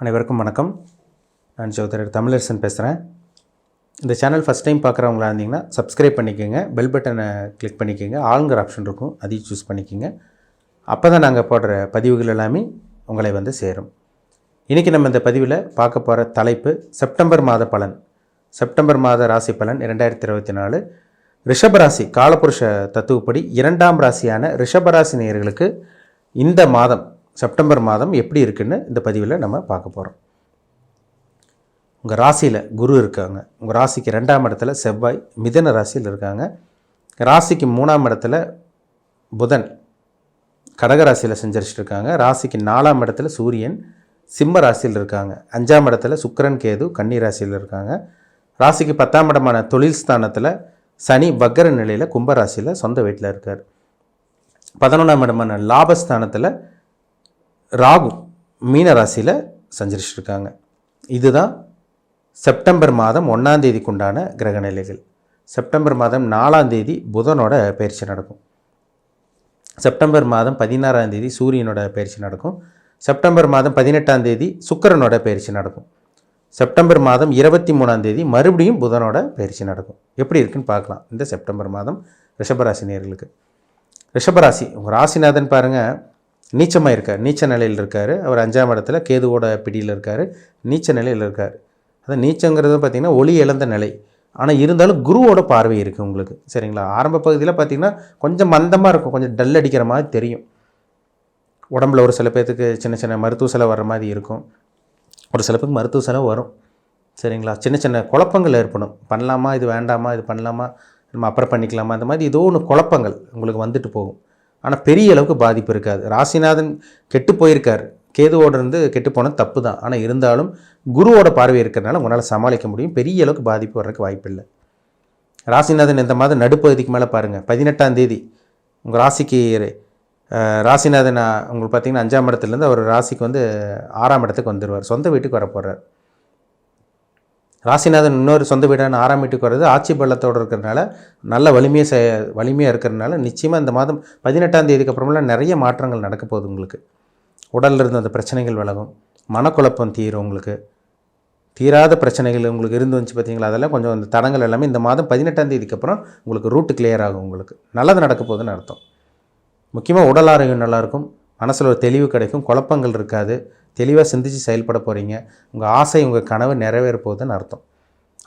அனைவருக்கும் வணக்கம். நான் சௌதரர் தமிழரசன் பேசுகிறேன் இந்த சேனல் ஃபஸ்ட் டைம் பார்க்குறவங்களா இருந்தீங்கன்னா சப்ஸ்கிரைப் பண்ணிக்கோங்க பெல் பட்டனை கிளிக் பண்ணிக்கோங்க ஆளுங்கிற ஆப்ஷன் இருக்கும் அதையும் சூஸ் பண்ணிக்கோங்க. அப்போ தான் நாங்கள் போடுற பதிவுகள் எல்லாமே உங்களை வந்து சேரும். இன்றைக்கி நம்ம இந்த பதிவில் பார்க்க போகிற தலைப்பு செப்டம்பர் மாத பலன். செப்டம்பர் மாத ராசி பலன் இரண்டாயிரத்தி இருபத்தி நாலு ரிஷபராசி காலபுருஷ தத்துவப்படி இரண்டாம் ராசியான ரிஷபராசி நேயர்களுக்கு இந்த மாதம் செப்டம்பர் மாதம் எப்படி இருக்குன்னு இந்த பதிவில் நம்ம பார்க்க போகிறோம் உங்கள் ராசியில் குரு இருக்காங்க. உங்கள் ராசிக்கு ரெண்டாம் இடத்துல செவ்வாய் மிதன ராசியில் இருக்காங்க. ராசிக்கு மூணாம் இடத்துல புதன் கடக ராசியில் செஞ்சரிச்சிட்டு இருக்காங்க. ராசிக்கு நாலாம் இடத்துல சூரியன் சிம்ம ராசியில் இருக்காங்க. அஞ்சாம் இடத்துல சுக்கரன் கேது கன்னி ராசியில் இருக்காங்க. ராசிக்கு பத்தாம் இடமான தொழில் ஸ்தானத்தில் சனி வக்கர நிலையில் கும்பராசியில் சொந்த வீட்டில் இருக்கார். பதினொன்றாம் இடமான லாபஸ்தானத்தில் ராகு மீன ராசியில் சஞ்சரிச்சிட்டு இருக்காங்க இதுதான் செப்டம்பர் மாதம் ஒன்றாம் தேதிக்குண்டான கிரக நிலைகள். செப்டம்பர் மாதம் நாலாம் தேதி புதனோட பயிற்சி நடக்கும். செப்டம்பர் மாதம் பதினாறாம் தேதி சூரியனோட பயிற்சி நடக்கும். செப்டம்பர் மாதம் பதினெட்டாம் தேதி சுக்கரனோட பயிற்சி நடக்கும். செப்டம்பர் மாதம் இருபத்தி மூணாம் தேதி மறுபடியும் புதனோட பயிற்சி நடக்கும். எப்படி இருக்குன்னு பார்க்கலாம். இந்த செப்டம்பர் மாதம் ரிஷபராசி நேர்களுக்கு. ரிஷபராசி உங்கள் ராசிநாதன் பாருங்கள் நீச்சமாக இருக்கார் நீச்ச நிலையில் இருக்கார். அவர் அஞ்சாம் இடத்துல கேதுவோட பிடியில் இருக்கார். நீச்ச நிலையில் இருக்கார். அது நீச்சங்கிறது பார்த்திங்கன்னா ஒளி இழந்த நிலை. ஆனால் இருந்தாலும் குருவோட பார்வை இருக்குது உங்களுக்கு. சரிங்களா? ஆரம்ப பகுதியில் பார்த்திங்கன்னா கொஞ்சம் மந்தமாக இருக்கும். கொஞ்சம் டல் அடிக்கிற மாதிரி தெரியும். உடம்புல ஒரு சில பேர்த்துக்கு சின்ன சின்ன மருத்துவ செலவு வர மாதிரி இருக்கும். ஒரு சில பேருக்கு மருத்துவ செலவு வரும். சரிங்களா? சின்ன சின்ன குழப்பங்கள் ஏற்படும். பண்ணலாமா? இது வேண்டாமா? இது பண்ணலாமா? நம்ம அப்புறம் பண்ணிக்கலாமா? அந்த மாதிரி ஏதோ ஒன்று குழப்பங்கள் உங்களுக்கு வந்துட்டு போகும். ஆனால் பெரிய அளவுக்கு பாதிப்பு இருக்காது. ராசிநாதன் கெட்டு போயிருக்கார். கேதுவோட இருந்து கெட்டு போனது தப்பு தான் ஆனால் இருந்தாலும் குருவோட பார்வை இருக்கிறனால உங்களால் சமாளிக்க முடியும். பெரிய அளவுக்கு பாதிப்பு வர்றதுக்கு வாய்ப்பில்லை ராசிநாதன் இந்த மாதம் நடுப்பகுதிக்கு மேலே பாருங்கள் பதினெட்டாம் தேதி உங்கள் ராசிக்கு ராசிநாதன் உங்களுக்கு பார்த்தீங்கன்னா அஞ்சாம் இடத்துலேருந்து அவர் ராசிக்கு வந்து ஆறாம் இடத்துக்கு வந்துடுவார் சொந்த வீட்டுக்கு வர போகிறார் ராசிநாதன் இன்னொரு சொந்த வீடான ஆறாம் வீட்டுக்கு வர்றது ஆட்சி பள்ளத்தோடு இருக்கிறனால நல்ல வலிமையாக செ வலிமையாக இருக்கிறனால நிச்சயமாக இந்த மாதம் பதினெட்டாம் தேதிக்கு அப்புறமெல்லாம் நிறைய மாற்றங்கள் நடக்க போகுது உங்களுக்கு. உடலில் இருந்த அந்த பிரச்சனைகள் விலகும். மனக்குழப்பம் தீரும் உங்களுக்கு. தீராத பிரச்சனைகள் உங்களுக்கு இருந்து வந்துச்சு பார்த்தீங்களா? அதெல்லாம் கொஞ்சம் அந்த தடங்கள் எல்லாமே இந்த மாதம் பதினெட்டாம் தேதிக்கு அப்புறம் உங்களுக்கு ரூட்டு கிளியர் ஆகும் உங்களுக்கு. நல்லது நடக்க போகுதுன்னு அர்த்தம். முக்கியமாக உடல் ஆரோக்கியம் நல்லாயிருக்கும் மனசில் ஒரு தெளிவு கிடைக்கும். குழப்பங்கள் இருக்காது. தெளிவாக சிந்தித்து செயல்பட போகிறீங்க உங்கள் ஆசை உங்கள் கனவு நிறைவேற போகுதுன்னு அர்த்தம்.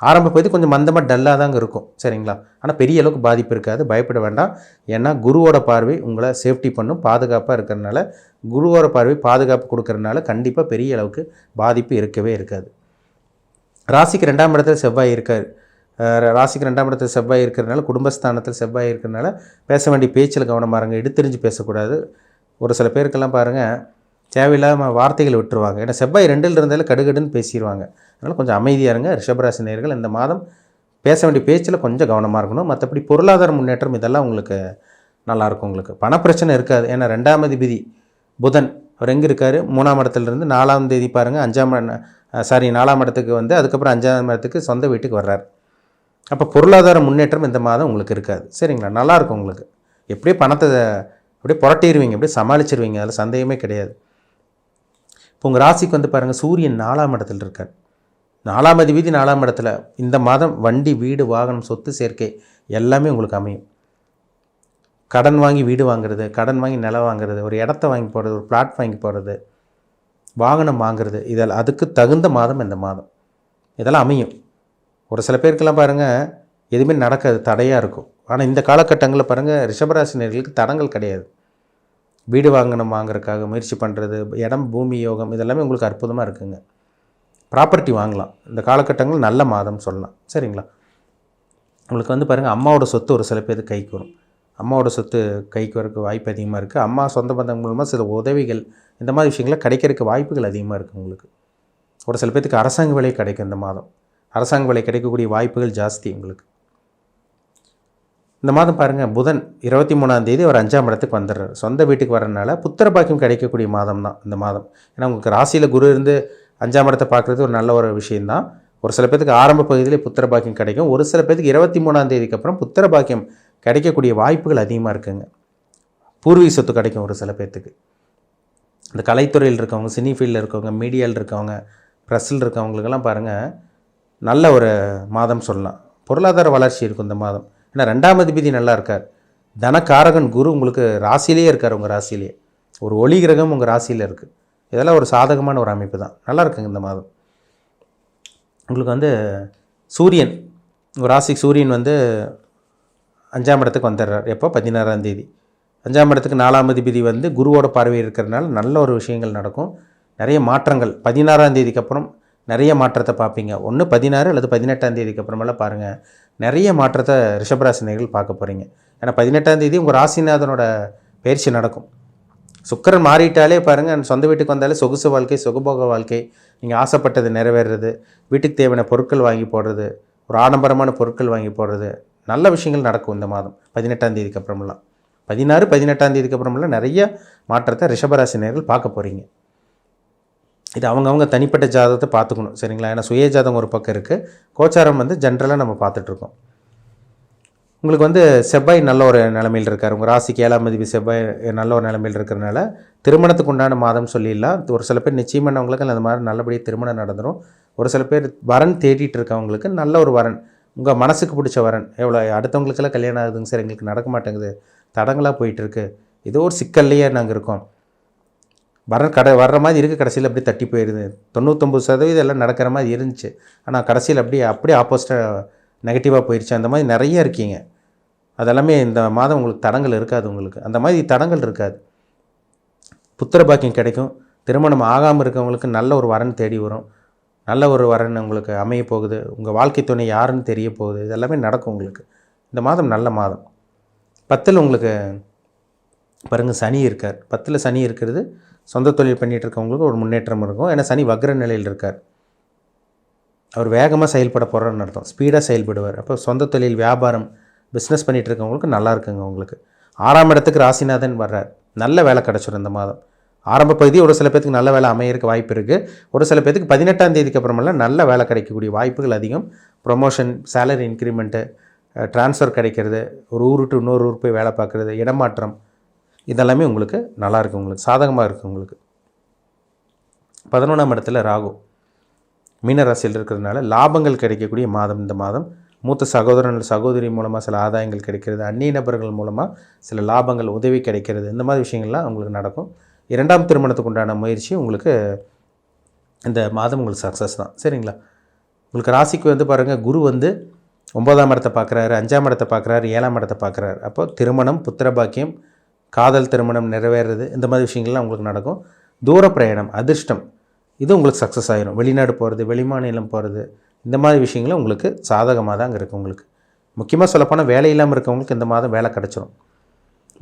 ஆரம்ப பகுதி கொஞ்சம் மந்தமாக டல்லாக தாங்க இருக்கும். சரிங்களா? ஆனால் பெரிய அளவுக்கு பாதிப்பு இருக்காது. பயப்பட வேண்டாம். ஏன்னா குருவோட பார்வை உங்களை சேஃப்டி பண்ணும் பாதுகாப்பாக இருக்கிறனால குருவோட பார்வை பாதுகாப்பு கொடுக்கறனால கண்டிப்பாக பெரிய அளவுக்கு பாதிப்பு இருக்கவே இருக்காது. ராசிக்கு ரெண்டாம் இடத்துல செவ்வாய் இருக்கார். ராசிக்கு ரெண்டாம் இடத்துல செவ்வாய் இருக்கிறனால குடும்பஸ்தானத்தில் செவ்வாய் இருக்கிறனால பேச வேண்டிய பேச்சில் கவனமாக இருங்க. எடுத்தெறிஞ்சு பேசக்கூடாது. ஒரு சில பேருக்கெல்லாம் பாருங்கள் தேவையில்லாமல் வார்த்தைகள் விட்டுருவாங்க. ஏன்னா செவ்வாய் ரெண்டில் இருந்தாலும் கடுகடுன்னு பேசிடுவாங்க அதனால் கொஞ்சம் அமைதியாக இருங்க. ரிஷபராசி நேர்கள் இந்த மாதம் பேச வேண்டிய பேச்சில் கொஞ்சம் கவனமாக இருக்கணும். மற்றபடி பொருளாதார முன்னேற்றம் இதெல்லாம் உங்களுக்கு நல்லாயிருக்கும் உங்களுக்கு. பணப்பிரச்சனை இருக்காது. ஏன்னா ரெண்டாம் அதிபதி புதன் அவர் எங்கே இருக்கார்? மூணாம் இடத்துலேருந்து நாலாம் தேதி பாருங்கள் அஞ்சாம் சாரி நாலாம் இடத்துக்கு வந்து அதுக்கப்புறம் அஞ்சாம் இடத்துக்கு சொந்த வீட்டுக்கு வர்றார். அப்போ பொருளாதார முன்னேற்றம் இந்த மாதம் உங்களுக்கு இருக்காது. சரிங்களா? நல்லாயிருக்கும் உங்களுக்கு. எப்படியே பணத்தை அப்படியே புரட்டிடுவீங்க அப்படியே சமாளிச்சிருவீங்க. அதில் சந்தேகமே கிடையாது. இப்போ உங்கள் ராசிக்கு வந்து பாருங்கள் சூரியன் நாலாம் இடத்துல இருக்கார். நாலாம் அதிபதி நாலாம் இடத்துல இந்த மாதம் வண்டி வீடு வாகனம் சொத்து சேர்க்கை எல்லாமே உங்களுக்கு அமையும். கடன் வாங்கி வீடு வாங்குறது கடன் வாங்கி நிலம் வாங்குறது ஒரு இடத்த வாங்கி போடுறது ஒரு பிளாட் வாங்கி போடுறது வாகனம் வாங்குறது இதெல்லாம் அதுக்கு தகுந்த மாதம் இந்த மாதம். இதெல்லாம் அமையும். ஒரு சில பேருக்கெல்லாம் பாருங்கள் எதுவுமே நடக்காது தடையாக இருக்கும். ஆனால் இந்த காலகட்டங்களில் பாருங்கள் ரிஷபராசினியர்களுக்கு தடங்கள் கிடையாது. வீடு வாங்கணும் வாங்குறதுக்காக முயற்சி பண்ணுறது இடம் பூமி யோகம் இதெல்லாமே உங்களுக்கு அற்புதமாக இருக்குங்க. ப்ராப்பர்ட்டி வாங்கலாம். இந்த காலகட்டங்கள் நல்ல மாதம் சொல்லலாம். சரிங்களா? உங்களுக்கு வந்து பாருங்கள் அம்மாவோட சொத்து ஒரு சில பேர் கைக்கு வரும் அம்மாவோட சொத்து கைக்கு வரக்கு வாய்ப்பு அதிகமாக இருக்குது அம்மா சொந்த பந்தம் மூலமாக சில உதவிகள் இந்த மாதிரி விஷயங்கள்லாம் கிடைக்கிறதுக்கு வாய்ப்புகள் அதிகமாக இருக்குது உங்களுக்கு. ஒரு சில பேர்த்துக்கு அரசாங்க வேலை கிடைக்கும் இந்த மாதம். அரசாங்க வேலை கிடைக்கக்கூடிய வாய்ப்புகள் ஜாஸ்தி உங்களுக்கு. இந்த மாதம் பாருங்கள் புதன் இருபத்தி மூணாம் தேதி ஒரு அஞ்சாம் இடத்துக்கு வந்துடுறார். சொந்த வீட்டுக்கு வரனால புத்திர பாக்கியம் கிடைக்கக்கூடிய மாதம் தான் இந்த மாதம். ஏன்னா உங்களுக்கு ராசியில் குரு இருந்து அஞ்சாம் இடத்தை பார்க்குறது ஒரு நல்ல ஒரு விஷயந்தான் ஒரு சில பேத்துக்கு ஆரம்ப பகுதியிலே புத்திர பாக்கியம் கிடைக்கும். ஒரு சில பேத்துக்கு இருபத்தி மூணாம் தேதிக்கு அப்புறம் புத்திர பாக்கியம் கிடைக்கக்கூடிய வாய்ப்புகள் அதிகமாக இருக்குங்க. பூர்வீக சொத்து கிடைக்கும் ஒரு சில பேர்த்துக்கு இந்த கலைத்துறையில் இருக்கவங்க சினி ஃபீல்டில் இருக்கவங்க மீடியாவில் இருக்கவங்க ப்ரெஸ்ஸில் இருக்கவங்களுக்கெல்லாம் பாருங்கள் நல்ல ஒரு மாதம் சொல்லலாம். பொருளாதார வளர்ச்சி இருக்கும் இந்த மாதம். ஏன்னா ரெண்டாம் அதிபதி நல்லா இருக்கார். தனக்காரகன் குரு உங்களுக்கு ராசியிலே இருக்கார் உங்கள் ராசியிலேயே ஒரு ஒளி கிரகம் உங்கள் ராசியில் இருக்குது இதெல்லாம் ஒரு சாதகமான ஒரு அமைப்பு தான். நல்லா இருக்குங்க இந்த மாதம். உங்களுக்கு வந்து சூரியன் உங்கள் ராசிக்கு சூரியன் வந்து அஞ்சாம் இடத்துக்கு வந்துடுறார். எப்போ? பதினாறாம் தேதி. அஞ்சாம் இடத்துக்கு நாலாம் அதிபதி வந்து குருவோட பார்வை இருக்கிறதுனால நல்ல ஒரு விஷயங்கள் நடக்கும். நிறைய மாற்றங்கள். பதினாறாம் தேதிக்கு அப்புறம் நிறைய மாற்றத்தை பார்ப்பீங்க. ஒன்று பதினாறு அல்லது பதினெட்டாம் தேதிக்கு அப்புறமெல்லாம் பாருங்கள் நிறைய மாற்றத்தை ரிஷபராசினர்கள் பார்க்க போகிறீங்க ஏன்னா பதினெட்டாம் தேதி உங்கள் ராசிநாதனோட பயிற்சி நடக்கும். சுக்கரன் மாறிட்டாலே பாருங்கள் சொந்த வீட்டுக்கு வந்தாலே சொகுசு வாழ்க்கை சுகபோக வாழ்க்கை. நீங்கள் ஆசைப்பட்டது நிறைவேறுறது. வீட்டுக்கு தேவையான பொருட்கள் வாங்கி போடுறது. ஒரு ஆடம்பரமான பொருட்கள் வாங்கி போடுறது. நல்ல விஷயங்கள் நடக்கும் இந்த மாதம் பதினெட்டாம் தேதிக்கு அப்புறமெல்லாம். பதினாறு பதினெட்டாம் தேதிக்கு அப்புறமெல்லாம் நிறைய மாற்றத்தை ரிஷபராசினியர்கள் பார்க்க போகிறீங்க இது அவங்கவுங்க தனிப்பட்ட ஜாதகத்தை பார்த்துக்கணும் சரிங்களா? ஏன்னா சுய ஜாதகம் ஒரு பக்கம் இருக்குது கோச்சாரம் வந்து ஜென்ரலாக நம்ம பார்த்துட்ருக்கோம் உங்களுக்கு வந்து செவ்வாய் நல்ல ஒரு நிலமையில் இருக்கார். உங்கள் ராசிக்கு ஏழாம் மதிப்பு செவ்வாய் நல்ல ஒரு நிலமையில் இருக்கிறனால திருமணத்துக்கு உண்டான மாதம் சொல்லிடலாம். ஒரு சில பேர் நிச்சயம் பண்ணவங்களுக்கு அந்த மாதிரி நல்லபடியாக திருமணம் நடந்துடும் ஒரு சில பேர் வரன் தேடிட்டு இருக்கவங்களுக்கு நல்ல ஒரு வரன் உங்கள் மனசுக்கு பிடிச்ச வரன். எவ்வளோ அடுத்தவங்களுக்கெல்லாம் கல்யாணம் ஆகுதுங்க சார் எங்களுக்கு நடக்க மாட்டேங்குது தடங்களாக போயிட்டுருக்கு ஏதோ ஒரு சிக்கல்லையே நாங்கள் இருக்கோம். வர கடை வர்ற மாதிரி இருக்குது கடைசியில் அப்படியே தட்டி போயிடுது தொண்ணூத்தொம்பது சதவீதம் எல்லாம் நடக்கிற மாதிரி இருந்துச்சு. ஆனால் கடைசியில் அப்படியே அப்படியே ஆப்போசிட்டாக நெகட்டிவாக போயிடுச்சு அந்த மாதிரி நிறைய இருக்கீங்க. அதெல்லாமே இந்த மாதம் உங்களுக்கு தடங்கள் இருக்காது உங்களுக்கு. அந்த மாதிரி தடங்கள் இருக்காது. புத்திர பாக்கியம் கிடைக்கும். திருமணம் ஆகாமல் இருக்கவங்களுக்கு நல்ல ஒரு வரன் தேடி வரும். நல்ல ஒரு வரன் உங்களுக்கு அமைய போகுது. உங்கள் வாழ்க்கை துணை யாருன்னு தெரிய போகுது. இதெல்லாமே நடக்கும் உங்களுக்கு. இந்த மாதம் நல்ல மாதம். பத்தில் உங்களுக்கு பாருங்கள் சனி இருக்கார். பத்தில் சனி இருக்கிறது சொந்த தொழில் பண்ணிகிட்டு இருக்கவங்களுக்கு ஒரு முன்னேற்றம் இருக்கும். ஏன்னா சனி வக்ர நிலையில் இருக்கார். அவர் வேகமாக செயல்பட போகிறான்னு அர்த்தம். ஸ்பீடாக செயல்படுவார். அப்போ சொந்த தொழில் வியாபாரம் பிஸ்னஸ் பண்ணிகிட்டு இருக்கவங்களுக்கு நல்லா இருக்குங்க உங்களுக்கு ஆறாம் இடத்துக்கு ராசிநாதன் வர்றார். நல்ல வேலை கிடச்சிரும் இந்த மாதம். ஆரம்ப பகுதி ஒரு சில பேத்துக்கு நல்ல வேலை அமையறதுக்கு வாய்ப்பு இருக்குது ஒரு சில பேத்துக்கு பதினெட்டாம் தேதிக்கு அப்புறமெல்லாம் நல்ல வேலை கிடைக்கக்கூடிய வாய்ப்புகள் அதிகம். ப்ரொமோஷன் சேலரி இன்க்ரிமெண்ட்டு ட்ரான்ஸ்ஃபர் கிடைக்கிறது. ஒரு ஊர் இன்னொரு ஊர் போய் வேலை பார்க்குறது. இடமாற்றம் இதெல்லாமே உங்களுக்கு நல்லா இருக்குது உங்களுக்கு சாதகமாக இருக்குது உங்களுக்கு. பதினொன்றாம் இடத்துல ராகு. மீனராசியில் இருக்கிறதுனால லாபங்கள் கிடைக்கக்கூடிய மாதம் இந்த மாதம். மூத்த சகோதரன் சகோதரி மூலமாக சில ஆதாயங்கள் கிடைக்கிறது அந்நிய நபர்கள் மூலமாக சில லாபங்கள் உதவி கிடைக்கிறது இந்த மாதிரி விஷயங்கள்லாம் உங்களுக்கு நடக்கும். இரண்டாம் திருமணத்துக்கு உண்டான முயற்சி உங்களுக்கு இந்த மாதம் உங்களுக்கு சக்ஸஸ் தான். சரிங்களா? உங்களுக்கு ராசிக்கு வந்து பாருங்கள் குரு வந்து ஒன்பதாம் இடத்தை பார்க்குறாரு அஞ்சாம் இடத்தை பார்க்குறாரு ஏழாம் இடத்தை பார்க்குறாரு. அப்போ திருமணம் புத்திர பாக்கியம் காதல் திருமணம் நிறைவேறது இந்த மாதிரி விஷயங்கள்லாம் உங்களுக்கு நடக்கும். தூர பிரயாணம் அதிர்ஷ்டம் இது உங்களுக்கு சக்ஸஸ் ஆகிடும் வெளிநாடு போகிறது வெளிமாநிலம் போகிறது இந்த மாதிரி விஷயங்களும் உங்களுக்கு சாதகமாக தான் இருக்குது உங்களுக்கு. முக்கியமாக சொல்லப்போனால் வேலை இல்லாமல் இருக்கவங்களுக்கு இந்த மாதம் வேலை கிடச்சிரும்.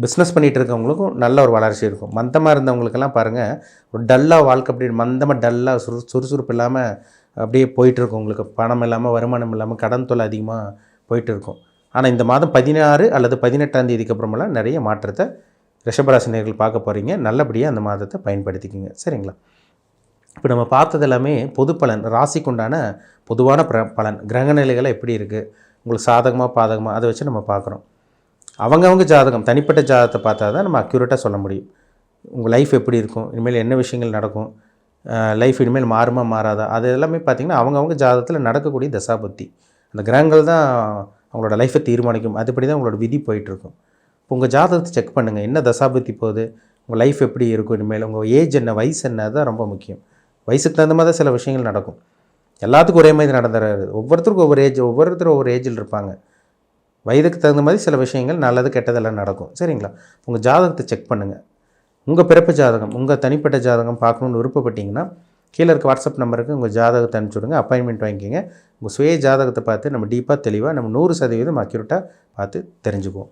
பிஸ்னஸ் பண்ணிகிட்டு இருக்கவங்களுக்கும் நல்ல ஒரு வளர்ச்சி இருக்கும். மந்தமாக இருந்தவங்களுக்கெல்லாம் பாருங்கள் ஒரு டல்லாக வாழ்க்கை அப்படி மந்தமாக டல்லாக சுறு சுறுசுறுப்பு இல்லாமல் அப்படியே போயிட்டுருக்கும் உங்களுக்கு. பணம் இல்லாமல் வருமானம் இல்லாமல் கடன் தொல்லை அதிகமாக போயிட்டு இருக்கும். ஆனால் இந்த மாதம் பதினாறு அல்லது பதினெட்டாம் தேதிக்கு அப்புறமெல்லாம் நிறைய மாற்றத்தை ரிஷபராசினியர்கள் பார்க்க போகிறீங்க நல்லபடியாக அந்த மாதத்தை பயன்படுத்திக்கிங்க. சரிங்களா? இப்போ நம்ம பார்த்தது எல்லாமே பொது பலன். ராசிக்குண்டான பொதுவான பிர பலன். கிரக நிலைகளை எப்படி இருக்குது உங்களுக்கு சாதகமாக பாதகமாக அதை வச்சு நம்ம பார்க்குறோம். அவங்கவுங்க ஜாதகம் தனிப்பட்ட ஜாதகத்தை பார்த்தா தான் நம்ம அக்யூரேட்டாக சொல்ல முடியும். உங்கள் லைஃப் எப்படி இருக்கும்? இனிமேல் என்ன விஷயங்கள் நடக்கும்? லைஃப் இனிமேல் மாறுமா மாறாதா? அது எல்லாமே பார்த்திங்கன்னா அவங்கவுங்க ஜாதகத்தில் நடக்கக்கூடிய தசாபுத்தி. அந்த கிரகங்கள் தான் அவங்களோட லைஃப்பை தீர்மானிக்கும். அதுபடி தான் உங்களோட விதி போயிட்டுருக்கும் உங்கள் ஜாதகத்தை செக் பண்ணுங்கள் என்ன தசாபுத்தி போகுது? உங்கள் லைஃப் எப்படி இருக்கும் இனிமேல்? உங்கள் ஏஜ் என்ன வயசு என்ன? தான் ரொம்ப முக்கியம். வயசுக்கு தகுந்த மாதிரி தான் சில விஷயங்கள் நடக்கும். எல்லாத்துக்கும் ஒரே மாதிரி நடந்துறாரு ஒவ்வொருத்தருக்கும் ஒவ்வொரு ஏஜ் ஒவ்வொருத்தரும் ஒவ்வொரு ஏஜில் இருப்பாங்க. வயதுக்கு தகுந்த மாதிரி சில விஷயங்கள் நல்லது கெட்டதெல்லாம் நடக்கும். சரிங்களா? உங்கள் ஜாதகத்தை செக் பண்ணுங்கள் உங்கள் பிறப்பு ஜாதகம் உங்கள் தனிப்பட்ட ஜாதகம் பார்க்கணுன்னு விருப்பப்பட்டீங்கன்னா கீழே இருக்க வாட்ஸ்அப் நம்பருக்கு உங்கள் ஜாதகத்தை அனுப்பிச்சுடுங்க அப்பாயின்மெண்ட் வாங்கிக்கோங்க. உங்கள் சுய ஜாதகத்தை பார்த்து நம்ம டீப்பாக தெளிவாக நம்ம நூறு சதவீதம் அக்யூரேட்டாக பார்த்து தெரிஞ்சுக்குவோம்.